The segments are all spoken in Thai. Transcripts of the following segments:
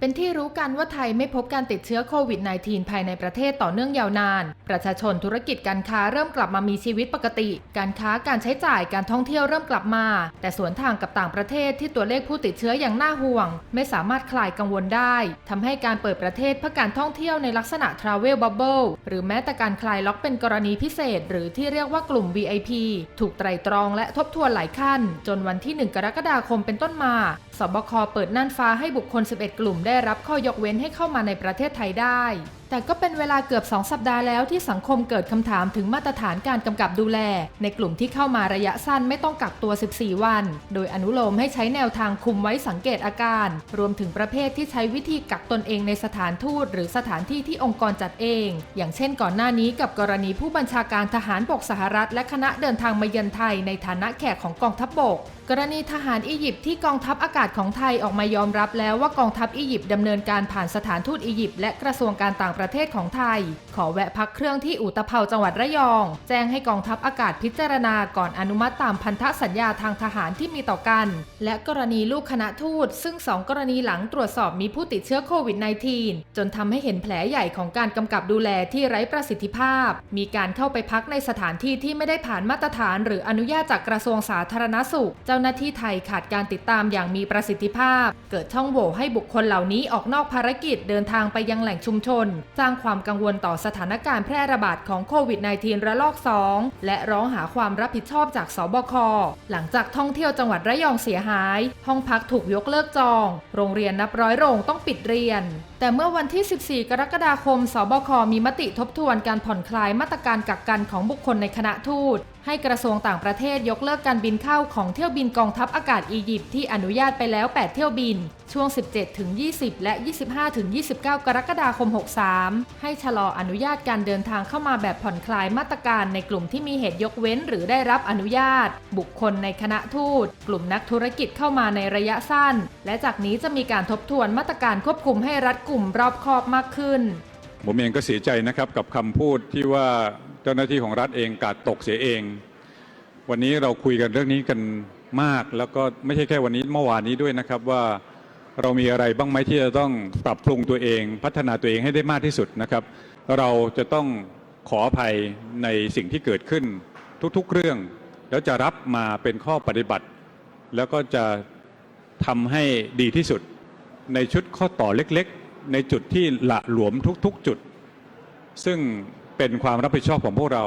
เป็นที่รู้กันว่าไทยไม่พบการติดเชื้อโควิด -19 ภายในประเทศต่อเนื่องยาวนาน ประชาชนธุรกิจการค้าเริ่มกลับมามีชีวิตปกติ การค้าการใช้จ่ายการท่องเที่ยวเริ่มกลับมา แต่สวนทางกับต่างประเทศที่ตัวเลขผู้ติดเชื้ออย่างน่าห่วง ไม่สามารถคลายกังวลได้ทำให้การเปิดประเทศเพื่อการท่องเที่ยวในลักษณะ Travel Bubble หรือแม้แต่การคลายล็อกเป็นกรณีพิเศษ หรือที่เรียกว่ากลุ่ม VIP ถูกไตรตรองและทบทวนหลายขั้น จนวันที่ 1 กรกฎาคมเป็นต้นมาสบคเปิดน่านฟ้าให้บุคคล 11 กลุ่มได้รับข้อยกเว้นให้เข้ามาในประเทศไทยได้ แต่ก็เป็นเวลาเกือบ 2 สัปดาห์แล้วที่สังคมเกิดคำถามถึงมาตรฐานการกำกับดูแล ในกลุ่มที่เข้ามาระยะสั้นไม่ต้องกักตัว 14 วัน โดยอนุโลมให้ใช้แนวทางคุมไว้สังเกตอาการ รวมถึงประเภทที่ใช้วิธีกักตนเองในสถานทูตหรือสถานที่ที่องค์กรจัดเอง อย่างเช่นก่อนหน้านี้กับกรณีผู้บัญชาการทหารบกสหรัฐ และคณะเดินทางมาเยือนไทยในฐานะแขกของกองทัพบบก กรณีทหารอียิปต์ที่กองทัพอากาศของไทยออกมายอมรับแล้วว่ากองทัพอียิปต์ดำเนินการผ่านสถานทูตอียิปต์และกระทรวงการต่างประเทศของไทย ขอแวะพักเครื่องที่อุตภเปาจังหวัดระยอง แจ้งให้กองทัพอากาศพิจารณาก่อนอนุมัติตามพันธสัญญาทางทหารที่มีต่อกัน และกรณีลูกคณะทูต ซึ่งสองกรณีหลังตรวจสอบมีผู้ติดเชื้อโควิด -19 จนทำให้เห็นแผลใหญ่ของการกำกับดูแลที่ไร้ประสิทธิภาพ มีการเข้าไปพักในสถานที่ที่ไม่ได้ผ่านมาตรฐาน หรืออนุญาตจากกระทรวงสาธารณสุข เจ้าหน้าที่ไทยขาดการติดตามอย่างมีประสิทธิภาพ เกิดช่องโหว่ให้บุคคลเหล่านี้ออกนอกภารกิจเดินทางไปยังแหล่งชุมชน สร้างความกังวลต่อสถานการณ์แพร่ระบาดของโควิด -19 ระลอก 2 และร้องหาความรับผิดชอบจากสบค หลังจากท่องเที่ยวจังหวัดระยองเสียหาย ห้องพักถูกยกเลิกจอง โรงเรียนนับร้อยโรงต้องปิดเรียน แต่เมื่อวันที่ 14 กรกฎาคม สบค มีมติทบทวนการผ่อนคลายมาตรการกักกันของบุคคลในคณะทูตให้กระทรวงต่างประเทศยกเลิกการบินเข้าของเที่ยวบินกองทัพอากาศอียิปต์ที่อนุญาตไปแล้ว 8 เที่ยวบินช่วง 17 ถึง 20 และ 25 ถึง 29 กรกฎาคม 63 ให้ชะลออนุญาตการเดินทางเข้ามาแบบผ่อนคลายมาตรการในกลุ่มที่มีเหตุยกเว้น หรือได้รับอนุญาต บุคคลในคณะทูต กลุ่มนักธุรกิจเข้ามาในระยะสั้น และจากนี้จะมีการทบทวนมาตรการควบคุมให้รัดกลุ่มรอบคอบมากขึ้น ผมเองก็เสียใจนะครับกับคำพูดที่ว่าเจ้าหน้าที่ของรัฐเองกาดตกเสียเอง วันนี้เราคุยกันเรื่องนี้กันมาก แล้วก็ไม่ใช่แค่วันนี้เมื่อวานนี้ด้วยนะครับว่า เรามีอะไรบ้างไหมที่จะต้องปรับปรุงตัวเอง พัฒนาตัวเองให้ได้มากที่สุดนะครับ เราจะต้องขออภัยในสิ่งที่เกิดขึ้นทุกๆเรื่อง แล้วจะรับมาเป็นข้อปฏิบัติ แล้วก็จะทำให้ดีที่สุด ในชุดข้อต่อเล็กๆ ในจุดที่ละหลวมทุกๆจุด ซึ่งเป็นความรับผิดชอบของพวกเรา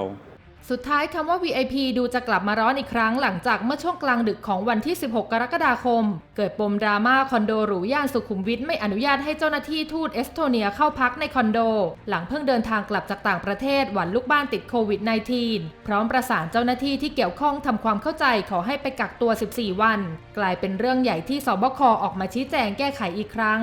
สุดท้ายคำว่า VIP ดูจะกลับมาร้อนอีกครั้งหลังจากเมื่อช่วงกลางดึกของวันที่ 16 กรกฎาคม เกิดปมดราม่าคอนโดหรูย่านสุขุมวิทไม่อนุญาตให้เจ้าหน้าที่ทูตเอสโตเนียเข้าพักในคอนโด หลังเพิ่งเดินทางกลับจากต่างประเทศหวันลูกบ้านติดโควิด -19 พร้อมประสานเจ้าหน้าที่ที่เกี่ยวข้องทำความเข้าใจขอให้ไปกักตัว 14 วัน กลายเป็นเรื่องใหญ่ที่สบคออกมาชี้แจงแก้ไขอีกครั้ง